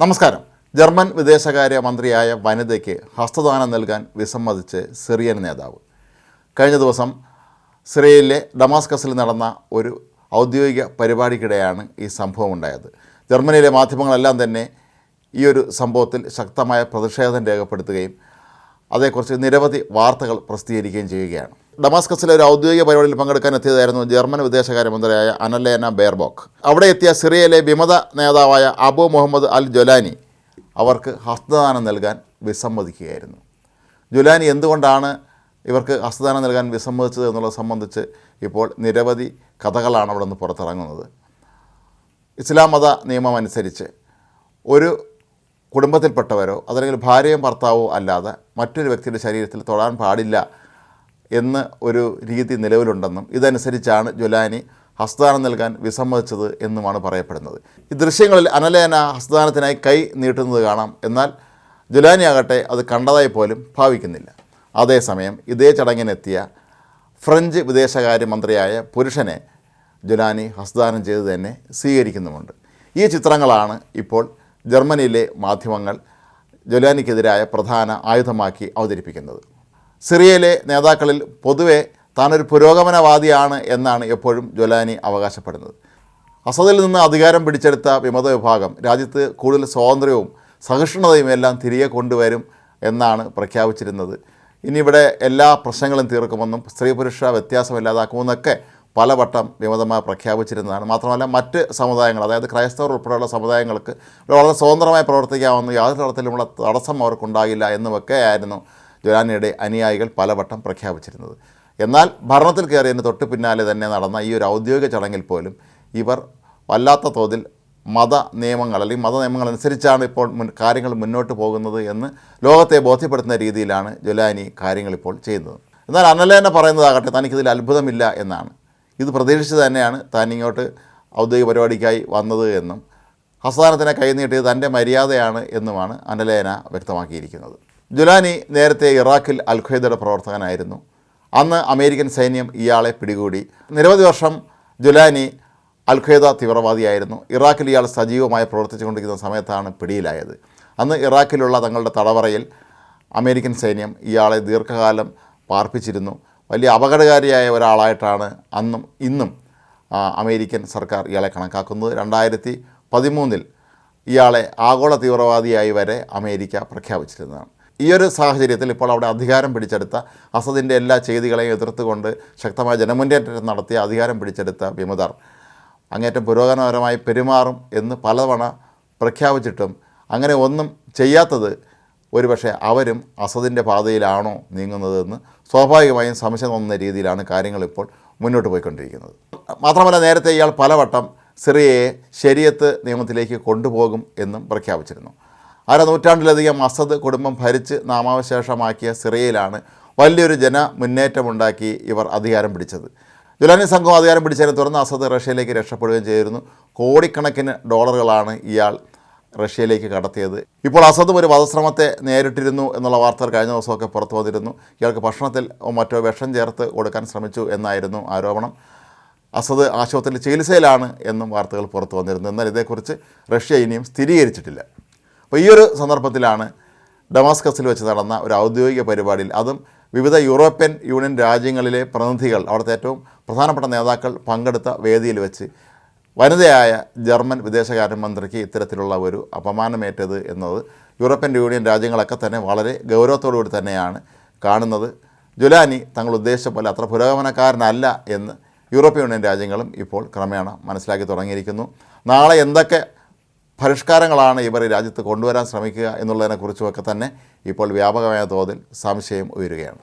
നമസ്കാരം. ജർമ്മൻ വിദേശകാര്യ മന്ത്രിയായ വനിതയ്ക്ക് ഹസ്തദാനം നൽകാൻ വിസമ്മതിച്ച് സിറിയൻ നേതാവ്. കഴിഞ്ഞ ദിവസം സിറിയയിലെ ഡമാസ്കസിൽ നടന്ന ഒരു ഔദ്യോഗിക പരിപാടിക്കിടെയാണ് ഈ സംഭവം ഉണ്ടായത് ജർമ്മനിയിലെ മാധ്യമങ്ങളെല്ലാം തന്നെ ഈ ഒരു സംഭവത്തിൽ ശക്തമായ പ്രതിഷേധം രേഖപ്പെടുത്തുകയും അതേക്കുറിച്ച് നിരവധി വാർത്തകൾ പ്രസിദ്ധീകരിക്കുകയും ചെയ്യുകയാണ്. ഡമാസ്കസിലെ ഒരു ഔദ്യോഗിക പരിപാടിയിൽ പങ്കെടുക്കാൻ എത്തിയതായിരുന്നു ജർമ്മൻ വിദേശകാര്യമന്ത്രിയായ അനലേന ബെയർബോക്ക്. അവിടെ എത്തിയ സിറിയയിലെ വിമത നേതാവായ അബു മുഹമ്മദ് അൽ ജൊലാനി അവർക്ക് ഹസ്തദാനം നൽകാൻ വിസമ്മതിക്കുകയായിരുന്നു. ജുലാനി എന്തുകൊണ്ടാണ് ഇവർക്ക് ഹസ്തദാനം നൽകാൻ വിസമ്മതിച്ചത് എന്നുള്ളത് സംബന്ധിച്ച് ഇപ്പോൾ നിരവധി കഥകളാണ് അവിടെ നിന്ന് പുറത്തിറങ്ങുന്നത്. ഇസ്ലാം മത നിയമം അനുസരിച്ച് ഒരു കുടുംബത്തിൽപ്പെട്ടവരോ അതല്ലെങ്കിൽ ഭാര്യയും ഭർത്താവോ അല്ലാതെ മറ്റൊരു വ്യക്തിയുടെ ശരീരത്തിൽ തൊടാൻ പാടില്ല എന്ന് ഒരു രീതി നിലവിലുണ്ടെന്നും ഇതനുസരിച്ചാണ് ജുലാനി ഹസ്തദാനം നൽകാൻ വിസമ്മതിച്ചത് എന്നുമാണ് പറയപ്പെടുന്നത്. ഈ ദൃശ്യങ്ങളിൽ അനലേന ഹസ്തദാനത്തിനായി കൈ നീട്ടുന്നത് കാണാം. എന്നാൽ ജുലാനി ആകട്ടെ അത് കണ്ടതായി പോലും ഭാവിക്കുന്നില്ല. അതേസമയം ഇതേ ചടങ്ങിനെത്തിയ ഫ്രഞ്ച് വിദേശകാര്യമന്ത്രിയായ പുരുഷനെ ജുലാനി ഹസ്തദാനം ചെയ്ത് തന്നെ സ്വീകരിക്കുന്നുമുണ്ട്. ഈ ചിത്രങ്ങളാണ് ഇപ്പോൾ ജർമ്മനിയിലെ മാധ്യമങ്ങൾ ജുലാനിക്കെതിരായ പ്രധാന ആയുധമാക്കി അവതരിപ്പിക്കുന്നത്. സിറിയയിലെ നേതാക്കളിൽ പൊതുവെ താനൊരു പുരോഗമനവാദിയാണ് എന്നാണ് എപ്പോഴും ജൊലാനി അവകാശപ്പെടുന്നത്. അസദിൽ നിന്ന് അധികാരം പിടിച്ചെടുത്ത വിമത വിഭാഗം രാജ്യത്ത് കൂടുതൽ സ്വാതന്ത്ര്യവും സഹിഷ്ണുതയും എല്ലാം തിരികെ കൊണ്ടുവരും എന്നാണ് പ്രഖ്യാപിച്ചിരുന്നത്. ഇനിയിവിടെ എല്ലാ പ്രശ്നങ്ങളും തീർക്കുമെന്നും സ്ത്രീ പുരുഷ വ്യത്യാസമില്ലാതാക്കുമെന്നൊക്കെ പലവട്ടം വിമതമായി പ്രഖ്യാപിച്ചിരുന്നതാണ്. മാത്രമല്ല മറ്റ് സമുദായങ്ങൾ അതായത് ക്രൈസ്തവർ ഉൾപ്പെടെയുള്ള സമുദായങ്ങൾക്ക് വളരെ സ്വതന്ത്രമായി പ്രവർത്തിക്കാമെന്ന് യാതൊരു തരത്തിലുമുള്ള തടസ്സം അവർക്കുണ്ടാകില്ല എന്നുമൊക്കെ ആയിരുന്നു ജൊലാനിയുടെ അനുയായികൾ പലവട്ടം പ്രഖ്യാപിച്ചിരുന്നത്. എന്നാൽ ഭരണത്തിൽ കയറിയതിന് തൊട്ട് പിന്നാലെ തന്നെ നടന്ന ഈ ഒരു ഔദ്യോഗിക ചടങ്ങിൽ പോലും ഇവർ വല്ലാത്ത തോതിൽ മത നിയമങ്ങൾ അല്ലെങ്കിൽ മത നിയമങ്ങൾ അനുസരിച്ചാണ് ഇപ്പോൾ കാര്യങ്ങൾ മുന്നോട്ട് പോകുന്നത് എന്ന് ലോകത്തെ ബോധ്യപ്പെടുത്തുന്ന രീതിയിലാണ് ജൊലാനി കാര്യങ്ങളിപ്പോൾ ചെയ്യുന്നത്. എന്നാൽ അനലേന പറയുന്നതാകട്ടെ തനിക്കിതിൽ അത്ഭുതമില്ല എന്നാണ്. ഇത് പ്രതീക്ഷിച്ച് തന്നെയാണ് താൻ ഇങ്ങോട്ട് ഔദ്യോഗിക പരിപാടിക്കായി വന്നത് എന്നും ഹസ്താനത്തിനെ കൈനീട്ടിയത് തന്റെ മര്യാദയാണ് എന്നുമാണ് അനലേന വ്യക്തമാക്കിയിരിക്കുന്നത്. ജുലാനി നേരത്തെ ഇറാഖിൽ അൽഖയ്ദയുടെ പ്രവർത്തകനായിരുന്നു. അന്ന് അമേരിക്കൻ സൈന്യം ഇയാളെ പിടികൂടി. നിരവധി വർഷം ജുലാനി അൽഖയ്ദ തീവ്രവാദിയായിരുന്നു. ഇറാഖിൽ ഇയാൾ സജീവമായി പ്രവർത്തിച്ചുകൊണ്ടിരിക്കുന്ന സമയത്താണ് പിടിയിലായത്. അന്ന് ഇറാഖിലുള്ള തങ്ങളുടെ തടവറയിൽ അമേരിക്കൻ സൈന്യം ഇയാളെ ദീർഘകാലം പാർപ്പിച്ചിരുന്നു. വലിയ അപകടകാരിയായ ഒരാളായിട്ടാണ് അന്നും ഇന്നും അമേരിക്കൻ സർക്കാർ ഇയാളെ കണക്കാക്കുന്നത്. രണ്ടായിരത്തി പതിമൂന്നിൽ ഇയാളെ ആഗോള തീവ്രവാദിയായി വരെ അമേരിക്ക പ്രഖ്യാപിച്ചിരുന്നതാണ്. ഈ ഒരു സാഹചര്യത്തിൽ ഇപ്പോൾ അവിടെ അധികാരം പിടിച്ചെടുത്ത അസദിന്റെ എല്ലാ ചെയ്തികളെയും എതിർത്തുകൊണ്ട് ശക്തമായ ജനമുന്നേറ്റം നടത്തിയ അധികാരം പിടിച്ചെടുത്ത വിമതർ അങ്ങേറ്റം പുരോഗമനപരമായി പെരുമാറും എന്ന് പലതവണ പ്രഖ്യാപിച്ചിട്ടും അങ്ങനെ ഒന്നും ചെയ്യാത്തത് ഒരുപക്ഷെ അവരും അസദിന്റെ പാതയിലാണോ നീങ്ങുന്നതെന്ന് സ്വാഭാവികമായും സംശയം തോന്നുന്ന രീതിയിലാണ് കാര്യങ്ങൾ ഇപ്പോൾ മുന്നോട്ട് പോയിക്കൊണ്ടിരിക്കുന്നത്. മാത്രമല്ല നേരത്തെ ഇയാൾ പലവട്ടം സിറിയയെ ശരിയത്ത് നിയമത്തിലേക്ക് കൊണ്ടുപോകും എന്നും പ്രഖ്യാപിച്ചിരുന്നു. അര നൂറ്റാണ്ടിലധികം അസദ് കുടുംബം ഭരിച്ച് നാമാവശേഷമാക്കിയ സിറിയയിലാണ് വലിയൊരു ജന മുന്നേറ്റമുണ്ടാക്കി ഇവർ അധികാരം പിടിച്ചത്. ജുലാനി സംഘം അധികാരം പിടിച്ചതിനെ തുടർന്ന് അസദ് റഷ്യയിലേക്ക് രക്ഷപ്പെടുകയും ചെയ്തിരുന്നു. കോടിക്കണക്കിന് ഡോളറുകളാണ് ഇയാൾ റഷ്യയിലേക്ക് കടത്തിയത്. ഇപ്പോൾ അസദും ഒരു വധശ്രമത്തെ നേരിട്ടിരുന്നു എന്നുള്ള വാർത്തകൾ കഴിഞ്ഞ ദിവസമൊക്കെ പുറത്തു വന്നിരുന്നു. ഇയാൾക്ക് ഭക്ഷണത്തിൽ മറ്റോ വിഷം ചേർത്ത് കൊടുക്കാൻ ശ്രമിച്ചു എന്നായിരുന്നു ആരോപണം. അസദ് ആശുപത്രിയിൽ ചികിത്സയിലാണ് എന്നും വാർത്തകൾ പുറത്തു വന്നിരുന്നു. എന്നാൽ ഇതേക്കുറിച്ച് റഷ്യ ഇനിയും സ്ഥിരീകരിച്ചിട്ടില്ല. അപ്പോൾ ഈ ഒരു സന്ദർഭത്തിലാണ് ഡമാസ്കസിൽ വെച്ച് നടന്ന ഒരു ഔദ്യോഗിക പരിപാടിയിൽ അതും വിവിധ യൂറോപ്യൻ യൂണിയൻ രാജ്യങ്ങളിലെ പ്രതിനിധികൾ അവിടുത്തെ ഏറ്റവും പ്രധാനപ്പെട്ട നേതാക്കൾ പങ്കെടുത്ത വേദിയിൽ വെച്ച് വനിതയായ ജർമ്മൻ വിദേശകാര്യമന്ത്രിക്ക് ഇത്തരത്തിലുള്ള ഒരു അപമാനമേറ്റത് എന്നത് യൂറോപ്യൻ യൂണിയൻ രാജ്യങ്ങളൊക്കെ തന്നെ വളരെ ഗൗരവത്തോടുകൂടി തന്നെയാണ് കാണുന്നത്. ജുലാനി തങ്ങൾ ഉദ്ദേശിച്ച പോലെ അത്ര പുരോഗമനക്കാരനല്ല എന്ന് യൂറോപ്യൻ യൂണിയൻ രാജ്യങ്ങളും ഇപ്പോൾ ക്രമേണ മനസ്സിലാക്കി തുടങ്ങിയിരിക്കുന്നു. നാളെ എന്തൊക്കെ പരിഷ്കാരങ്ങളാണ് ഇവർ രാജ്യത്ത് കൊണ്ടുവരാൻ ശ്രമിക്കുക എന്നുള്ളതിനെക്കുറിച്ചുമൊക്കെ തന്നെ ഇപ്പോൾ വ്യാപകമായ തോതിൽ സംശയം ഉയരുകയാണ്.